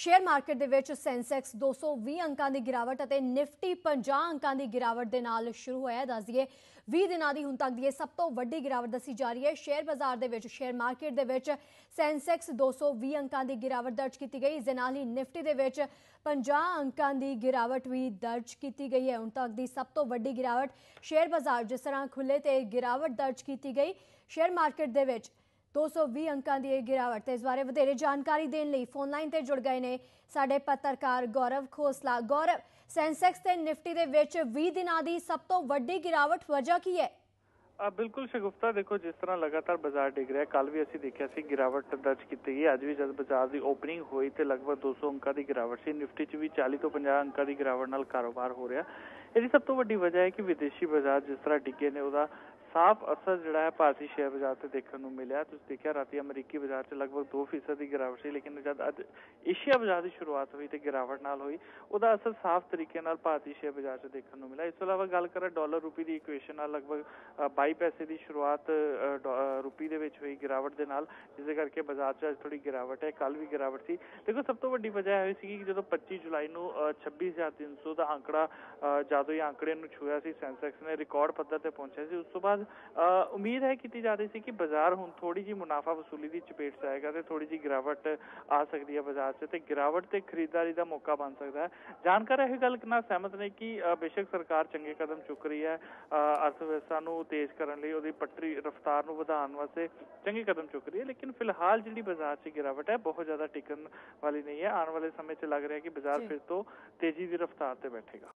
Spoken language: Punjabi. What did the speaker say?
ਸ਼ੇਅਰ ਮਾਰਕੀਟ ਦੇ ਵਿੱਚ ਸੈਂਸੈਕਸ 220 ਅੰਕਾਂ ਦੀ ਗਿਰਾਵਟ ਅਤੇ ਨਿਫਟੀ 50 ਅੰਕਾਂ ਦੀ ਗਿਰਾਵਟ ਦੇ ਨਾਲ ਸ਼ੁਰੂ ਹੋਇਆ ਦੱਸ ਦਈਏ 20 ਦਿਨਾਂ ਦੀ ਹੁਣ ਤੱਕ ਦੀ ਇਹ ਸਭ ਤੋਂ ਵੱਡੀ ਗਿਰਾਵਟ ਦੱਸੀ ਜਾ ਰਹੀ ਹੈ। ਸ਼ੇਅਰ ਬਾਜ਼ਾਰ ਦੇ ਵਿੱਚ, ਸ਼ੇਅਰ ਮਾਰਕੀਟ ਦੇ ਵਿੱਚ ਸੈਂਸੈਕਸ 220 ਅੰਕਾਂ ਦੀ ਗਿਰਾਵਟ ਦਰਜ ਕੀਤੀ ਗਈ। ਇਸ ਦੇ ਨਾਲ ਹੀ ਨਿਫਟੀ ਦੇ ਵਿੱਚ 50 ਅੰਕਾਂ ਦੀ ਗਿਰਾਵਟ ਵੀ ਦਰਜ ਕੀਤੀ ਗਈ ਹੈ। ਹੁਣ ਤੱਕ ਦੀ ਸਭ ਤੋਂ ਵੱਡੀ ਗਿਰਾਵਟ ਸ਼ੇਅਰ ਬਾਜ਼ਾਰ ਜਿਸ ਤਰ੍ਹਾਂ ਖੁੱਲੇ ਤੇ ਗਿਰਾਵਟ ਦਰਜ ਕੀਤੀ ਗਈ, ਸ਼ੇਅਰ ਮਾਰਕੀਟ ਦੇ ਵਿੱਚ 220 ਅੰਕਾਂ ਦੀ ਇਹ ਗਿਰਾਵਟ ਤੇ ਇਸ ਬਾਰੇ ਵਧੇਰੇ ਜਾਣਕਾਰੀ ਦੇਣ ਲਈ ਫੋਨ ਲਾਈਨ ਤੇ ਜੁੜ ਗਏ ਨੇ ਸਾਡੇ ਪੱਤਰਕਾਰ ਗੌਰਵ ਖੋਸਲਾ। ਗੌਰਵ, ਸੈਂਸੈਕਸ ਤੇ ਨਿਫਟੀ ਦੇ ਵਿੱਚ 20 ਦਿਨਾਂ ਦੀ ਸਭ ਤੋਂ ਵੱਡੀ ਗਿਰਾਵਟ ਵਜ੍ਹਾ ਕੀ ਹੈ? ਆ, ਬਿਲਕੁਲ ਸ਼ਗੁਫਤਾ ਦੇਖੋ, ਜਿਸ ਤਰ੍ਹਾਂ ਲਗਾਤਾਰ ਬਾਜ਼ਾਰ ਡਿੱਗ ਰਿਹਾ ਕੱਲ ਵੀ ਅਸੀਂ ਦੇਖਿਆ ਸੀ ਗਿਰਾਵਟ ਦਰਜ ਕੀਤੀ ਗਈ। ਅੱਜ ਵੀ ਜਦ ਬਾਜ਼ਾਰ ਦੀ ਓਪਨਿੰਗ ਹੋਈ ਤੇ ਲਗਭਗ 200 ਅੰਕਾਂ ਦੀ ਗਿਰਾਵਟ ਸੀ। ਨਿਫਟੀ 'ਚ ਵੀ 40 ਤੋਂ 50 ਅੰਕਾਂ ਦੀ ਗਿਰਾਵਟ ਨਾਲ ਕਾਰੋਬਾਰ ਹੋ ਰਿਹਾ। ਇਹਦੀ ਸਭ ਤੋਂ ਵੱਡੀ ਵਜ੍ਹਾ ਹੈ ਕਿ ਵਿਦੇਸ਼ੀ ਬਾਜ਼ਾਰ ਜਿਸ ਤਰ੍ਹਾਂ ਡਿੱਗੇ ਨੇ, ਉਹਦਾ ਸਾਫ਼ ਅਸਰ ਜਿਹੜਾ ਹੈ ਭਾਰਤੀ ਸ਼ੇਅਰ ਬਾਜ਼ਾਰ ਤੇ ਦੇਖਣ ਨੂੰ ਮਿਲਿਆ। ਤੁਸੀਂ ਦੇਖਿਆ ਰਾਤੀ ਅਮਰੀਕੀ ਬਾਜ਼ਾਰ 'ਚ ਲਗਭਗ 2% ਦੀ ਗਿਰਾਵਟ ਸੀ, ਲੇਕਿਨ ਜਦ ਅੱਜ ਏਸ਼ੀਆ ਬਾਜ਼ਾਰ ਦੀ ਸ਼ੁਰੂਆਤ ਹੋਈ ਤੇ ਗਿਰਾਵਟ ਨਾਲ ਹੋਈ, ਉਹਦਾ ਅਸਰ ਸਾਫ਼ ਤਰੀਕੇ ਨਾਲ ਭਾਰਤੀ ਸ਼ੇਅਰ ਬਾਜ਼ਾਰ 'ਚ ਦੇਖਣ ਨੂੰ ਮਿਲਿਆ। ਇਸ ਤੋਂ ਇਲਾਵਾ ਗੱਲ ਕਰਾਂ ਡਾਲਰ ਰੁਪਏ ਦੀ ਇਕੁਏਸ਼ਨ ਨਾਲ, ਲਗਭਗ 22 ਪੈਸੇ ਦੀ ਸ਼ੁਰੂਆਤ ਰੁਪਏ ਦੇ ਵਿੱਚ ਹੋਈ ਗਿਰਾਵਟ ਦੇ ਨਾਲ ਜਿਸ ਦੇ ਕਰਕੇ ਬਾਜ਼ਾਰ 'ਚ ਅੱਜ ਥੋੜੀ ਗਿਰਾਵਟ ਹੈ ਕੱਲ ਵੀ ਗਿਰਾਵਟ ਸੀ। ਦੇਖੋ, ਸਭ ਤੋਂ ਵੱਡੀ ਵਜ੍ਹਾ ਇਹ ਸੀ ਕਿ ਜਦੋਂ 25 ਜੁਲਾਈ ਨੂੰ 26300 ਦਾ ਅੰਕੜਾ ਜਦੋਂ ਇਹ ਅੰਕੜੇ ਨੂੰ ਛੂਇਆ ਸੀ ਸੈਂਸੈਕਸ ਨੇ ਰਿਕਾਰਡ ਪੱਧਰ ਤੇ ਪਹੁੰਚਿਆ ਸੀ। ਉਸ ਤੋਂ ਬਾਅਦ ਉਮੀਦ ਹੈ ਕੀਤੀ ਜਾ ਰਹੀ ਸੀ ਕਿ ਬਾਜ਼ਾਰ ਹੁਣ ਥੋੜੀ ਜੀ ਮੁਨਾਫਾ ਵਸੂਲੀ ਦੀ ਚਪੇਟ 'ਚ ਆਏਗਾ ਤੇ ਥੋੜੀ ਜੀ ਗਿਰਾਵਟ ਆ ਸਕਦੀ ਹੈ ਬਾਜ਼ਾਰ 'ਚ ਤੇ ਗਿਰਾਵਟ ਤੇ ਖਰੀਦਦਾਰੀ ਦਾ ਮੌਕਾ ਬਣ ਸਕਦਾ ਹੈ। ਜਾਣਕਾਰ ਇਹ ਗੱਲ ਨਾਲ ਸਹਿਮਤ ਨੇ ਕਿ ਬੇਸ਼ੱਕ ਸਰਕਾਰ ਚੰਗੇ ਕਦਮ ਚੁੱਕ ਰਹੀ ਹੈ ਅਰਥ ਵਿਵਸਥਾ ਨੂੰ ਤੇਜ਼ ਕਰਨ ਲਈ ਉਹਦੀ ਪੱਟਰੀ ਰਫ਼ਤਾਰ ਨੂੰ ਵਧਾਉਣ ਵਾਸਤੇ ਚੰਗੇ ਕਦਮ ਚੁੱਕ ਰਹੀ ਹੈ ਲੇਕਿਨ ਫਿਲਹਾਲ ਜਿਹੜੀ ਬਾਜ਼ਾਰ 'ਚ ਗਿਰਾਵਟ ਹੈ ਬਹੁਤ ਜ਼ਿਆਦਾ ਟਿਕਣ ਵਾਲੀ ਨਹੀਂ ਹੈ। ਆਉਣ ਵਾਲੇ ਸਮੇਂ 'ਚ ਲੱਗ ਰਿਹਾ ਕਿ ਬਾਜ਼ਾਰ ਫਿਰ ਤੋਂ ਤੇਜ਼ੀ ਦੀ ਰਫ਼ਤਾਰ ਤੇ ਬੈਠੇਗਾ।